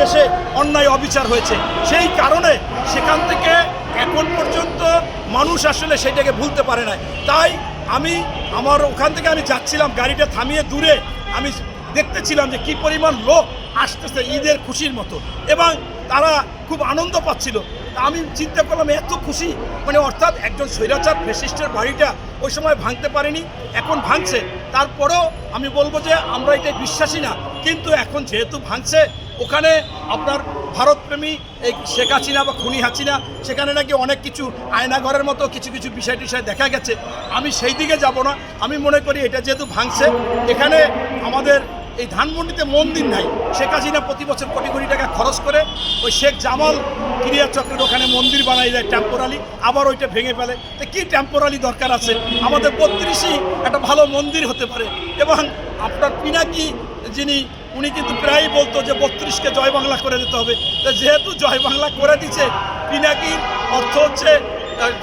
দেশে অন্যায় অবিচার হয়েছে। সেই কারণে সেখান থেকে এখন পর্যন্ত মানুষ আসলে সেটাকে ভুলতে পারে না তাই আমি আমার ওখান থেকে আমি যাচ্ছিলাম, গাড়িটা থামিয়ে দূরে আমি দেখতেছিলাম যে কি পরিমাণ লোক আসতেছে ঈদের খুশির মতো এবং তারা খুব আনন্দ পাচ্ছিল। আমি চিন্তা করলাম, এত খুশি? মানে অর্থাৎ একজন স্বৈরাচার ফেসিস্টের বাড়িটা ওই সময় ভাঙতে পারেনি, এখন ভাঙছে। তারপরেও আমি বলব যে আমরা এটাই বিশ্বাসী না। কিন্তু এখন যেহেতু ভাঙছে ওখানে আপনার ভারতপ্রেমী এই শেখ হাসিনা বা খুনি হাসিনা, সেখানে নাকি অনেক কিছু আয়নাঘরের মতো কিছু কিছু বিষয় টিষয় দেখা গেছে। আমি সেই দিকে যাব না। আমি মনে করি এটা যেহেতু ভাঙছে, এখানে আমাদের এই ধানমন্ডিতে মন্দির নাই। শেখ হাসিনা প্রতি বছর কোটি কোটি টাকা খরচ করে ওই শেখ জামাল ক্রিয়া চক্রের ওখানে মন্দির বানাই দেয় টেম্পোরালি আবার ওইটা ভেঙে ফেলে। তো কী টেম্পোরালি দরকার আছে? আমাদের বত্রিশই একটা ভালো মন্দির হতে পারে। এবং আপনার পিনাকি যিনি উনি কিন্তু প্রায়ই বলতো যে বত্রিশকে জয় বাংলা করে দিতে হবে। যেহেতু জয় বাংলা করে দিচ্ছে, পিনাকির অর্থ হচ্ছে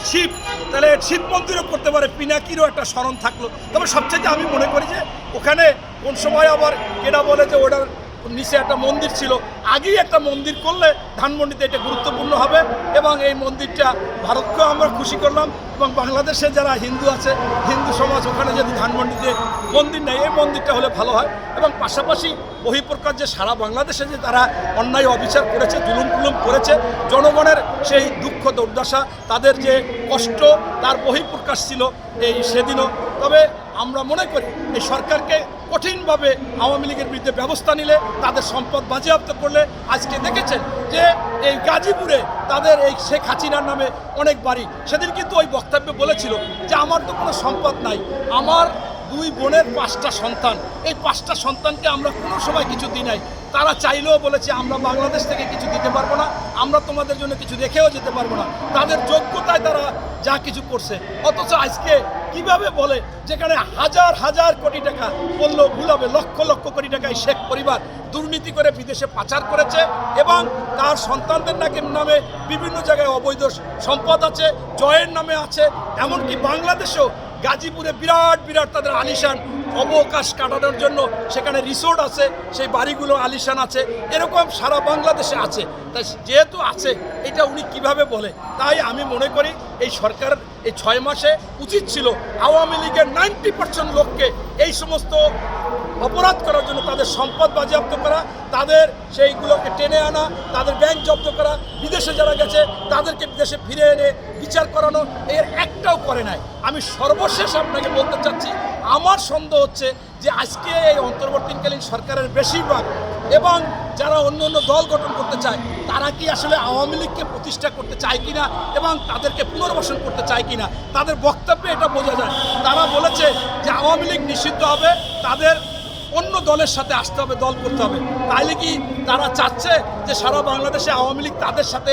শিব। তাহলে শিব মন্দিরও করতে পারে, পিনাকিরও একটা স্মরণ থাকল। তবে সবচেয়ে আমি মনে করি যে ওখানে কোন সময় আবার কেনা বলে যে ওটার নিচে একটা মন্দির ছিল। আগেই একটা মন্দির করলে ধানমন্ডিতে এটা গুরুত্বপূর্ণ হবে এবং এই মন্দিরটা ভারতকেও আমরা খুশি করলাম এবং বাংলাদেশে যারা হিন্দু আছে, হিন্দু সমাজ ওখানে যদি ধানমন্ডিতে মন্দির নেই এই মন্দিরটা হলে ভালো হয় এবং পাশাপাশি বহিঃপ্রকার যে সারা বাংলাদেশে যে তারা অন্যায় অবিচার করেছে, জুলুম কুলুম করেছে, জনগণের সেই দুঃখ দুর্দশা, তাদের যে কষ্ট, তার বহিঃপ্রকাশ ছিল এই সেদিনও। তবে আমরা মনে করি এই সরকারকে কঠিনভাবে আওয়ামী লীগের বিরুদ্ধে ব্যবস্থা নিলে, তাদের সম্পদ বাজেয়াপ্ত করলে আজকে দেখেছেন যে এই গাজীপুরে তাদের এই শেখ হাসিনার নামে অনেক বাড়ি। সেদিন কিন্তু ওই বক্তব্যে বলেছিল যে আমার তো কোনো সম্পদ নাই, আমার দুই বোনের পাঁচটা সন্তান। এই পাঁচটা সন্তানকে আমরা কোনো সময় কিছু দিই নাই। তারা চাইলেও বলেছে, আমরা বাংলাদেশ থেকে কিছু দিতে পারব না, আমরা তোমাদের জন্য কিছু রেখেও যেতে পারব না। তাদের যোগ্যতায় তারা যা কিছু করছে। অথচ আজকে কীভাবে বলে, যেখানে হাজার হাজার কোটি টাকা বলল ভুল হবে, লক্ষ লক্ষ কোটি টাকায় শেখ পরিবার দুর্নীতি করে বিদেশে পাচার করেছে এবং তার সন্তানদের নাকি নামে বিভিন্ন জায়গায় অবৈধ সম্পদ আছে, জয়ের নামে আছে, এমনকি বাংলাদেশেও গাজীপুরে বিরাট বিরাট তাদের আলিশান অবকাশ কাটানোর জন্য সেখানে রিসোর্ট আছে, সেই বাড়িগুলো আলিশান আছে, এরকম সারা বাংলাদেশে আছে। তাই যেহেতু আছে, এটা উনি কীভাবে বলে? তাই আমি মনে করি এই সরকার এই ছয় মাসে উচিত ছিল আওয়ামী লীগের নাইনটি পার্সেন্ট লোককে এই সমস্ত অপরাধ করার জন্য তাদের সম্পদ বাজেয়াপ্ত করা, তাদের সেইগুলোকে টেনে আনা, তাদের ব্যাংক জব্দ করা, বিদেশে যারা গেছে তাদেরকে বিদেশে ফিরে এনে বিচার করানো, এর একটাও করে নাই। আমি সর্বশেষ আপনাকে বলতে চাচ্ছি, আমার সন্দেহ হচ্ছে যে আজকে এই অন্তর্বর্তীকালীন সরকারের বেশিরভাগ এবং যারা অন্য অন্য দল গঠন করতে চায়, তারা কি আসলে আওয়ামী লীগকে প্রতিষ্ঠা করতে চায় কিনা এবং তাদেরকে পুনর্বাসন করতে চায় কিনা, তাদের বক্তব্যে এটা বোঝা যায়। তারা বলেছে যে আওয়ামী লীগ নিষিদ্ধ হবে, তাদের অন্য দলের সাথে আসতে হবে, দল করতে হবে। তাইলে কি তারা চাচ্ছে যে সারা বাংলাদেশে আওয়ামী লীগ তাদের সাথে